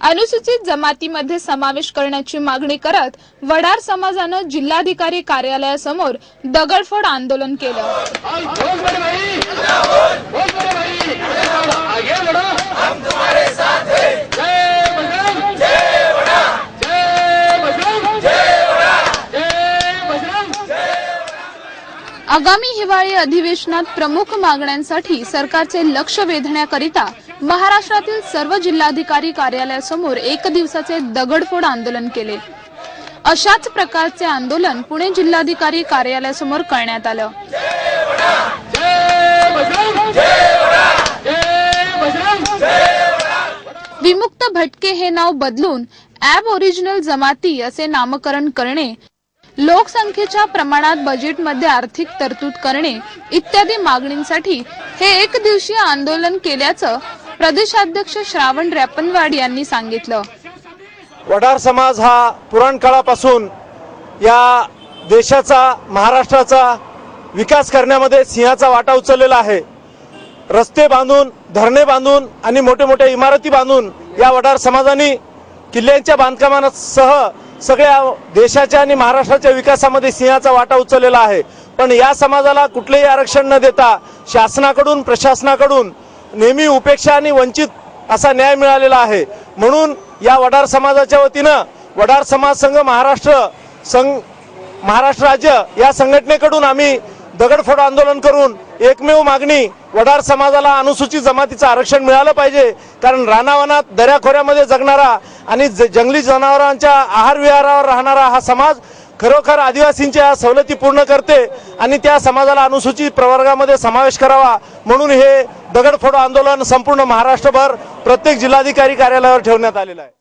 अनुसूचित जमातीमध्ये समावेश करण्याची मागणी करत वडार समाजानं जिल्हाधिकारी कार्यालयासमोर दगडफोड आंदोलन केलं. आगामी हिवाळी अधिवेशनात प्रमुख मागण्यांसाठी सरकारचे लक्ष वेधण्याकरिता महाराष्ट्रातील सर्व जिल्हाधिकारी कार्यालयासमोर एक दिवसाचे दगडफोड आंदोलन केले. अशाच प्रकारचे आंदोलन पुणे जिल्हाधिकारी कार्यालयासमोर करण्यात आलं. विमुक्त भटके हे नाव बदलून ॲब ओरिजिनल जमाती असे नामकरण करणे लोकसंख्येच्या प्रमाणात बजेटमध्ये आर्थिक तरतूद करणे इत्यादी मागणींसाठी हे एक दिवसीय आंदोलन केल्याचं प्रदेशाध्यक्ष श्रावण रॅपनवाड यांनी सांगितलं. वडार समाज हा पुराण काळापासून या देशाचा महाराष्ट्राचा विकास करण्यामध्ये सिंहाचा वाटा उचललेला आहे. रस्ते बांधून धरणे बांधून आणि मोठे मोठ्या इमारती बांधून या वडार समाजाने किल्ल्यांच्या बांधकामासह सगळ्या देशाच्या आणि महाराष्ट्राच्या विकासामध्ये सिंहाचा वाटा उचललेला आहे. पण या समाजाला कुठलेही आरक्षण न देता शासनाकडून प्रशासनाकडून नेहमी उपेक्षा आणि वंचित असा न्याय मिळालेला आहे. म्हणून या वडार समाजाच्या वतीनं वडार समाज संघ महाराष्ट्र संघ महाराष्ट्र राज्य या संघटनेकडून आम्ही दगडफोड आंदोलन करून एकमेव मागणी वडार समाजाला अनुसूचित जमातीचं आरक्षण मिळालं पाहिजे. कारण रानावनात दऱ्याखोऱ्यामध्ये जगणारा आणि ज- जंगली जनावरांच्या आहार विहारावर राहणारा हा समाज खरोखर आदिवासींच्या सवलती पूर्ण करते आणि त्या समाजाला अनुसूचित प्रवर्गामध्ये समावेश करावा म्हणून हे दगडफोड आंदोलन संपूर्ण महाराष्ट्रभर प्रत्येक जिल्हाधिकारी कार्यालयावर ठेवण्यात आलेलं आहे.